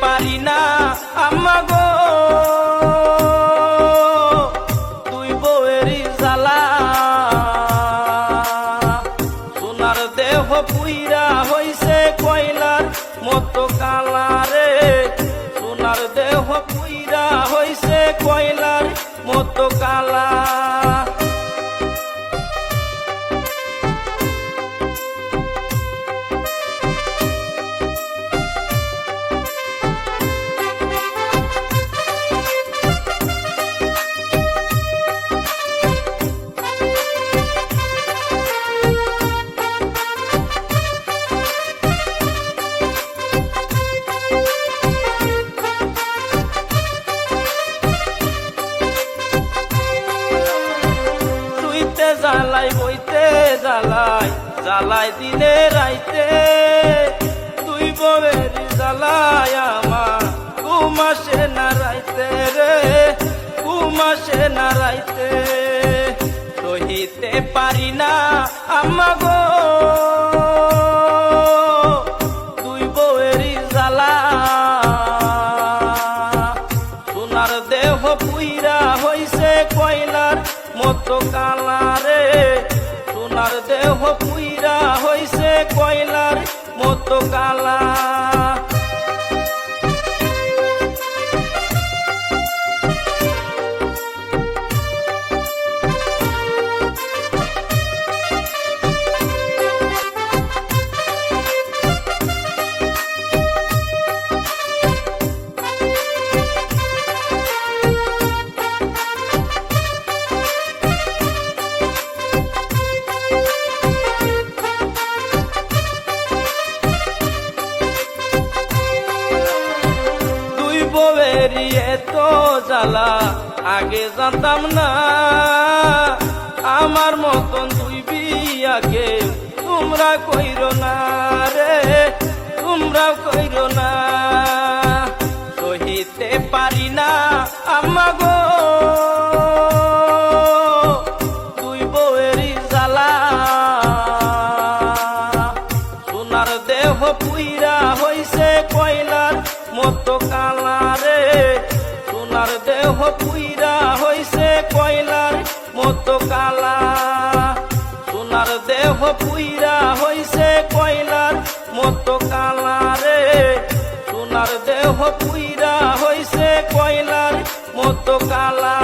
পারি না আম্মা গো তুই বউয়েরই জ্বালা। সোনার দেহ পুইরা হইছে কয়লার মতো কালা রে সোনার দেহ পুইরা হইছে কয়লার মতো কালা জ্বালাই বইতে, জ্বালাই জ্বালাই দিনে রাইতে। তুই বউয়ের জ্বালাই আমার, কুমাসে না রাইতে রে, কুমাসে না রাইতে। সহিতে পারি না আমা গো। মতো কালারে সোনার দেহ পুইরা হইছে কয়লার মতো কালা এত জ্বালা, আগে জানতাম না। আমার মতন দুই বিয়াকে তোমরা কইর না রে তোমরা কইর না। সহিতে পারি না, আম্মা গো। দুই বউয়েরই জ্বালা। সোনার দেহ পুইরা হইছে কয়লার মতো কালা রে। সোনার দেহ পুইরা হইছে কয়লার মতো কালা। সোনার দেহ পুইরা হইছে কয়লার মতো কালা রে। সোনার দেহ পুইরা হইছে কয়লার মতো কালা।